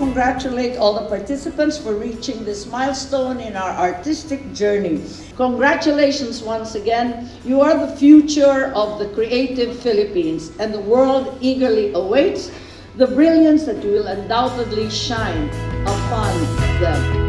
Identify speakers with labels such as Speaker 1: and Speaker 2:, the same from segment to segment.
Speaker 1: congratulate all the participants for reaching this milestone in our artistic journey. Congratulations once again. You are the future of the creative Philippines, and the world eagerly awaits the brilliance that will undoubtedly shine upon them.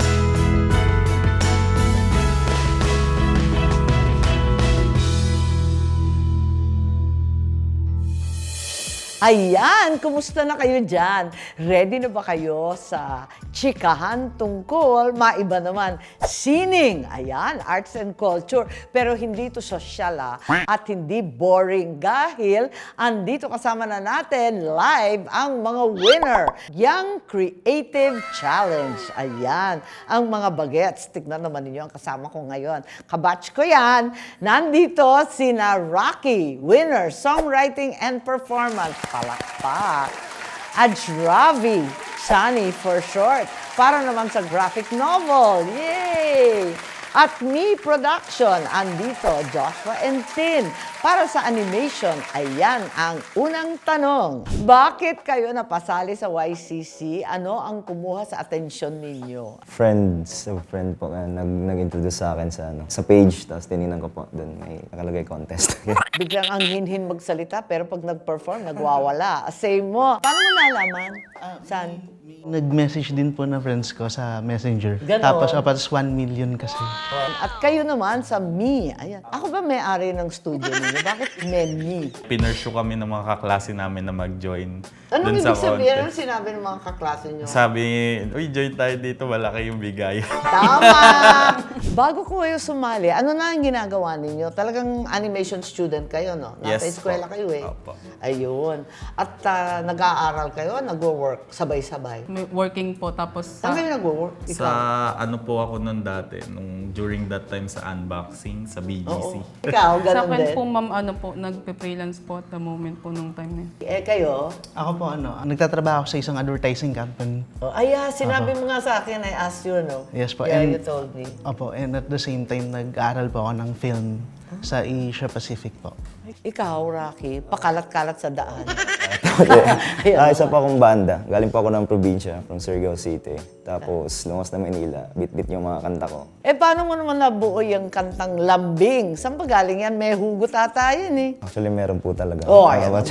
Speaker 2: Ayan, kumusta na kayo dyan? Ready na ba kayo sa chikahan tungkol, maiba naman, sining? Ayan, arts and culture. Pero hindi to social ah, at hindi boring dahil andito kasama na natin live ang mga winner. Young Creative Challenge. Ayan, ang mga bagets. Tignan naman ninyo ang kasama ko ngayon. Kabatch ko yan. Nandito sina Rocky, winner, songwriting and performance. Palakpak. Ajravi, Sunny for short. Para naman sa graphic novel. Yay! At Me Production, andito Joshua and Tin. Para sa animation, ayan ang unang tanong. Bakit kayo napasali sa YCC? Ano ang kumuha sa atensyon ninyo?
Speaker 3: friends, a friend po, uh, nag, nag-introduce sa akin sa, ano, sa page, tapos tininan ko po, doon may nakalagay contest.
Speaker 2: Biglang ang hinhin magsalita, pero pag nag-perform, nagwawala. Same mo. Paano mo nalaman? San?
Speaker 4: Nag-message din po na friends ko sa messenger.
Speaker 2: Ganon?
Speaker 4: Tapos, apat 1 million kasi.
Speaker 2: At kayo naman sa Me. Ayan. Ako ba may-ari ng studio ninyo? Bakit may Me?
Speaker 5: pinursue kami ng mga kaklase namin na mag-join
Speaker 2: Anong
Speaker 5: dun
Speaker 2: ibig
Speaker 5: sa
Speaker 2: sabihin? Ano
Speaker 5: contest.
Speaker 2: sinabi ng mga kaklase nyo?
Speaker 5: Sabi, uy, join tayo dito, wala kayong bigay.
Speaker 2: Tama! Bago ko kayo sumali, ano na ang ginagawa ninyo? Talagang animation student kayo, no? Nasa
Speaker 5: Yes
Speaker 2: eskwela kayo eh.
Speaker 5: Opo.
Speaker 2: Ayun. At ah, nag-aaral kayo, nag-work sabay-sabay.
Speaker 6: May working po tapos
Speaker 2: Saan
Speaker 6: sa
Speaker 2: kayo nag-work?
Speaker 5: sa ano po ako nun dati, nung during that time sa unboxing, sa BGC.
Speaker 2: Ikaw,
Speaker 6: sa
Speaker 2: ganun
Speaker 6: akin
Speaker 2: din?
Speaker 6: po ma'am ano po nagpe-freelance po at the moment po nung time na yun.
Speaker 2: Eh, kayo?
Speaker 4: Ako po, ano, nagtatrabaho ako sa isang advertising company.
Speaker 2: Oh, ay, ah, sinabi mo nga sa akin, I asked you, no?
Speaker 4: Yes po,
Speaker 2: Yeah,
Speaker 4: and-
Speaker 2: you told me.
Speaker 4: Opo, and at the same time, nag-aaral po ako ng film sa Asia Pacific po.
Speaker 2: Ikaw, Rocky, pakalat-kalat sa daan.
Speaker 3: ah, isa pa akong banda. Galing po ako ng probinsya, from Surigao City. Tapos, lumos na Manila, bit-bit yung mga kanta ko.
Speaker 2: eh, paano mo naman nabuo yung kantang Lambing? Saan pa galing yan? May hugot ata yun eh.
Speaker 3: Actually, meron po talaga.
Speaker 2: Oh,
Speaker 3: Ah,
Speaker 2: ayan.
Speaker 3: about,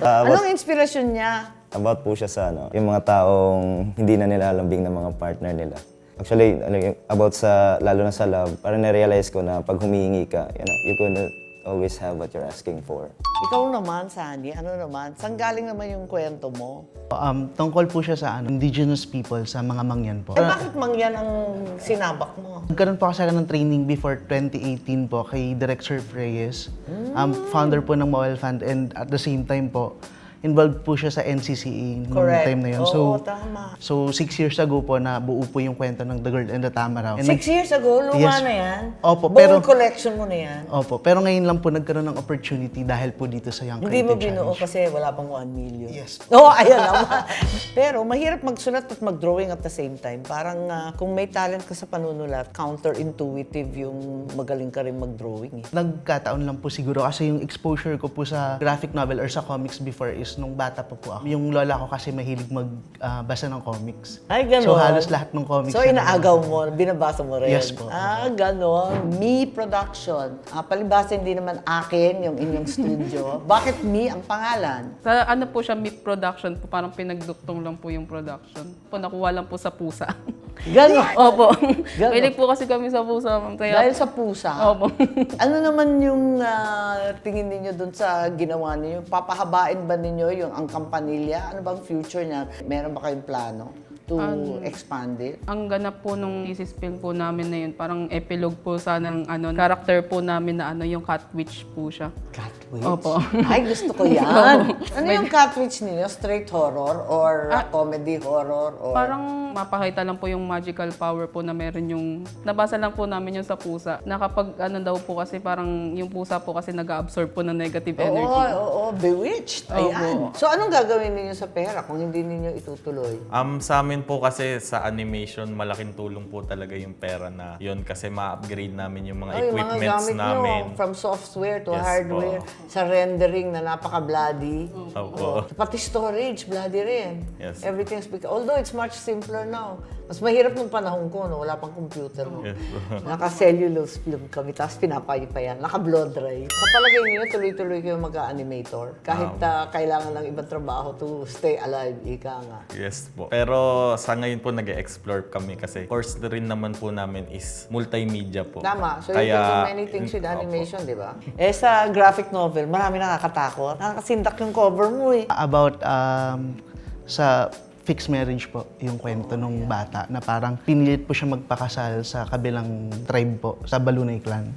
Speaker 3: Ah, about,
Speaker 2: Anong inspirasyon niya?
Speaker 3: about po siya sa ano, yung mga taong hindi na nilalambing ng mga partner nila. Actually, ano, yung- about sa, lalo na sa love, parang na-realize ko na pag humihingi ka, you know, you could always have what you're asking for.
Speaker 2: Ikaw naman, Sani, ano naman? Saan galing naman yung kwento mo?
Speaker 4: Um, tungkol po siya sa ano, indigenous people, sa mga mangyan po.
Speaker 2: Eh, bakit mangyan ang sinabak mo?
Speaker 4: Nagkaroon po kasi ako ng training before 2018 po kay Direk Sir Reyes, um, founder po ng Mobile Fund and at the same time po, involved po siya sa NCCA noong
Speaker 2: Correct.
Speaker 4: time na yun.
Speaker 2: Oo,
Speaker 4: so,
Speaker 2: tama.
Speaker 4: so, six years ago po na buo po yung kwento ng The Girl and the Tamaraw. And
Speaker 2: Six years ago, luma
Speaker 4: Yes.
Speaker 2: na yan.
Speaker 4: Opo,
Speaker 2: Buong
Speaker 4: pero-
Speaker 2: collection mo na yan.
Speaker 4: Opo, pero ngayon lang po nagkaroon ng opportunity dahil po dito sa Young
Speaker 2: Hindi mo
Speaker 4: Creative
Speaker 2: binuo
Speaker 4: Challenge.
Speaker 2: kasi wala pang 1 million.
Speaker 4: Yes.
Speaker 2: Oo, oh, ayan naman. Pero mahirap magsulat at mag-drawing at the same time. Parang ah, kung may talent ka sa panunulat, counterintuitive yung magaling ka rin mag-drawing eh.
Speaker 4: Nagkataon lang po siguro kasi yung exposure ko po sa graphic novel or sa comics before is nung bata pa po ako. Yung lola ko kasi mahilig magbasa ng comics.
Speaker 2: Ay, gano'n.
Speaker 4: So halos lahat ng comics.
Speaker 2: So,
Speaker 4: na-
Speaker 2: inaagaw mo, binabasa mo rin?
Speaker 4: Yes po.
Speaker 2: Ah, gano'n. Me Production. Ah, palibasa hindi naman akin yung inyong studio. Bakit Me ang pangalan?
Speaker 6: Sa ano po siya meat production po parang pinagduktong lang po yung production. Po nakuha lang po sa pusa.
Speaker 2: Gano'n.
Speaker 6: Opo.
Speaker 2: Ganon.
Speaker 6: Pwede po kasi kami sa pusa ma'am kaya
Speaker 2: Dahil sa pusa.
Speaker 6: Opo.
Speaker 2: ano naman yung ah, tingin ninyo dun sa ginawa ninyo? Papahabain ba ninyo yung ang kampanilya? Ano bang future niya? Meron ba kayong plano to expand it?
Speaker 6: Ang ganap po nung thesis film po namin na yun, parang epilogue po sana ng ano, character po namin na ano, yung cat witch po siya.
Speaker 2: Catwitch?
Speaker 6: Opo.
Speaker 2: Ay, gusto ko yan. ano yung catwitch ninyo? Straight horror or
Speaker 6: Ah.
Speaker 2: comedy horror? Or...
Speaker 6: Parang mapakita lang po yung magical power po na meron yung, nabasa lang po namin yung sa pusa, na kapag ano daw po kasi parang yung pusa po kasi nag-absorb po ng negative
Speaker 2: Oo,
Speaker 6: energy.
Speaker 2: oo, oo, bewitched. Ayan.
Speaker 6: Opo.
Speaker 2: So, anong gagawin ninyo sa pera kung hindi ninyo itutuloy?
Speaker 5: Um, sa amin ngayon po kasi sa animation, malaking tulong po talaga yung pera na yun kasi ma-upgrade namin yung mga
Speaker 2: Oh, yung mga
Speaker 5: equipments
Speaker 2: gamit
Speaker 5: namin.
Speaker 2: nyo, from software to
Speaker 5: Yes
Speaker 2: hardware,
Speaker 5: po.
Speaker 2: sa rendering na napaka-bloody.
Speaker 5: Opo.
Speaker 2: Pati storage, bloody rin.
Speaker 5: Yes.
Speaker 2: Everything's big. Although it's much simpler now. Mas mahirap nung panahon ko, no? wala pang computer. No?
Speaker 5: Yes.
Speaker 2: Naka-cellulose film kami, tapos pinapaypayan. Naka-blow dry. Sa palagay niyo, tuloy-tuloy kayo mag-animator. Kahit ah, kailangan ng ibang trabaho to stay alive, ika nga.
Speaker 5: Yes po. Pero sa ngayon po nag-explore kami kasi course na rin naman po namin is multimedia po.
Speaker 2: Tama. So you can do many things with
Speaker 5: Opo.
Speaker 2: animation, di ba? Eh sa graphic novel, marami nakakatakot. Nakakasindak yung cover mo eh.
Speaker 4: About um, sa fixed marriage po, yung kwento nung bata na parang pinilit po siya magpakasal sa kabilang tribe po, sa Balunay clan.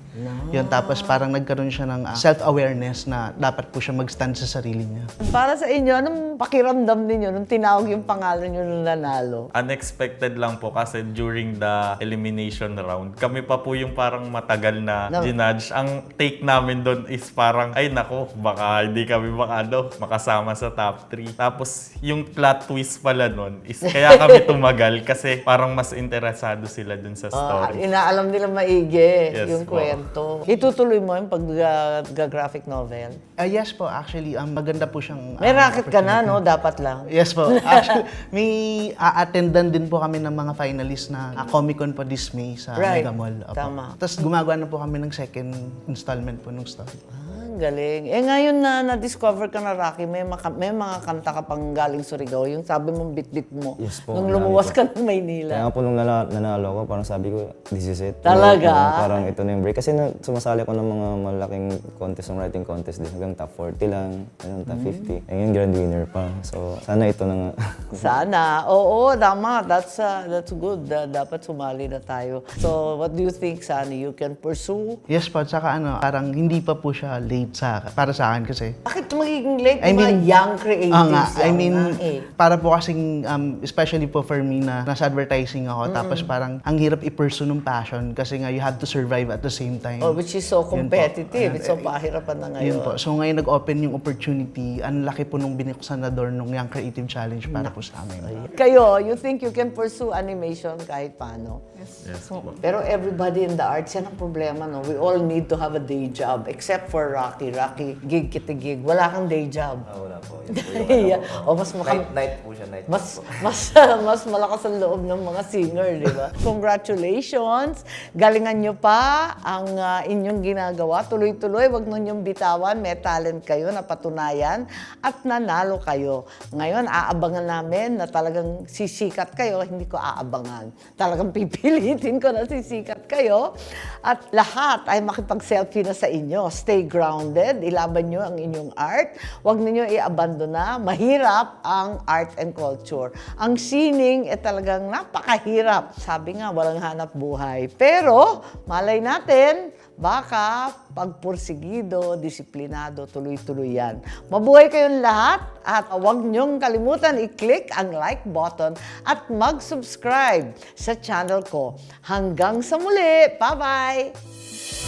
Speaker 4: Yun, tapos parang nagkaroon siya ng ah, self-awareness na dapat po siya mag-stand sa sarili niya.
Speaker 2: Para sa inyo, anong pakiramdam ninyo nung tinawag yung pangalan nyo nung nanalo?
Speaker 5: Unexpected lang po kasi during the elimination round, kami pa po yung parang matagal na
Speaker 2: No.
Speaker 5: ginudge. Ang take namin doon is parang, ay nako, baka hindi kami maka, ano, makasama sa top 3. Tapos yung plot twist pala nun is kaya kami tumagal kasi parang mas interesado sila dun sa
Speaker 2: Ah,
Speaker 5: story.
Speaker 2: inaalam nila maigi
Speaker 5: Yes
Speaker 2: yung
Speaker 5: po.
Speaker 2: kwento. Itutuloy mo yung pag-graphic novel.
Speaker 4: Ah, yes po, actually, um, maganda po siyang...
Speaker 2: May
Speaker 4: um,
Speaker 2: racket ka na, no? Dapat lang.
Speaker 4: Yes po. Actually, may a-attendan din po kami ng mga finalists na uh, Comic Con po this May sa
Speaker 2: Right.
Speaker 4: Mega Mall. Opo.
Speaker 2: Tama.
Speaker 4: Tapos gumagawa na po kami ng second installment po ng story.
Speaker 2: Ang galing. Eh ngayon na na-discover ka na, Rocky, may, maka- may mga kanta ka pang galing Surigao. Yung sabi mong bit-bit mo.
Speaker 3: Yes po,
Speaker 2: Nung lumuwas
Speaker 3: po.
Speaker 2: ka ng Maynila.
Speaker 3: Kaya nga po nung nala- nanalo ko, parang sabi ko, this is it.
Speaker 2: Talaga?
Speaker 3: Parang, parang ito na yung break. Kasi na, sumasali ako ng mga malaking contest, ng writing contest din. Hanggang top 40 lang, hanggang top
Speaker 2: Mm.
Speaker 3: 50. Eh, yung grand winner pa. So, sana ito na nga.
Speaker 2: Sana. Oo, tama. That's, uh, that's good. Da- dapat sumali na tayo. So, what do you think, Sunny? You can pursue?
Speaker 4: Yes po, tsaka ano, parang hindi pa po siya late sa para sa akin kasi.
Speaker 2: Bakit magiging late
Speaker 4: I
Speaker 2: yung mga
Speaker 4: mean,
Speaker 2: young creatives?
Speaker 4: Ah nga, I mean,
Speaker 2: eh.
Speaker 4: para po kasing, um, especially po for me na nasa advertising ako, tapos parang ang hirap i-pursue ng passion kasi nga you have to survive at the same time.
Speaker 2: Oh, which is so competitive. It's so pahirapan na ngayon.
Speaker 4: Yun po. So ngayon nag-open yung opportunity, ang laki po nung binuksan na door nung Young Creative Challenge para po sa amin.
Speaker 2: Kayo, you think you can pursue animation kahit paano?
Speaker 5: Yes po.
Speaker 2: Pero everybody in the arts, yan ang problema, no? We all need to have a day job, except for Rocky. Rocky, gig kita gig. Wala kang day job.
Speaker 3: wala po.
Speaker 2: yeah. O mas maka-
Speaker 3: night po siya, night
Speaker 2: mas mas mas malakas ang loob ng mga singer, di ba? Congratulations! Galingan nyo pa ang ah, inyong ginagawa. Tuloy-tuloy, wag nyo niyong bitawan. May talent kayo na patunayan at nanalo kayo. Ngayon, aabangan namin na talagang sisikat kayo. Hindi ko aabangan. Talagang pipilitin ko na sisikat kayo. At lahat ay makipag-selfie na sa inyo. Stay grounded. Ilaban nyo ang inyong art. Huwag ninyo i-abandona. Mahirap ang art and culture. Ang sining eh talagang napakahirap. Sabi nga, walang hanap buhay. Pero, malay natin, baka pagpursigido, disiplinado, tuloy-tuloy yan. Mabuhay kayong lahat at huwag niyong kalimutan i-click ang like button at mag-subscribe sa channel ko. Hanggang sa muli! Bye-bye!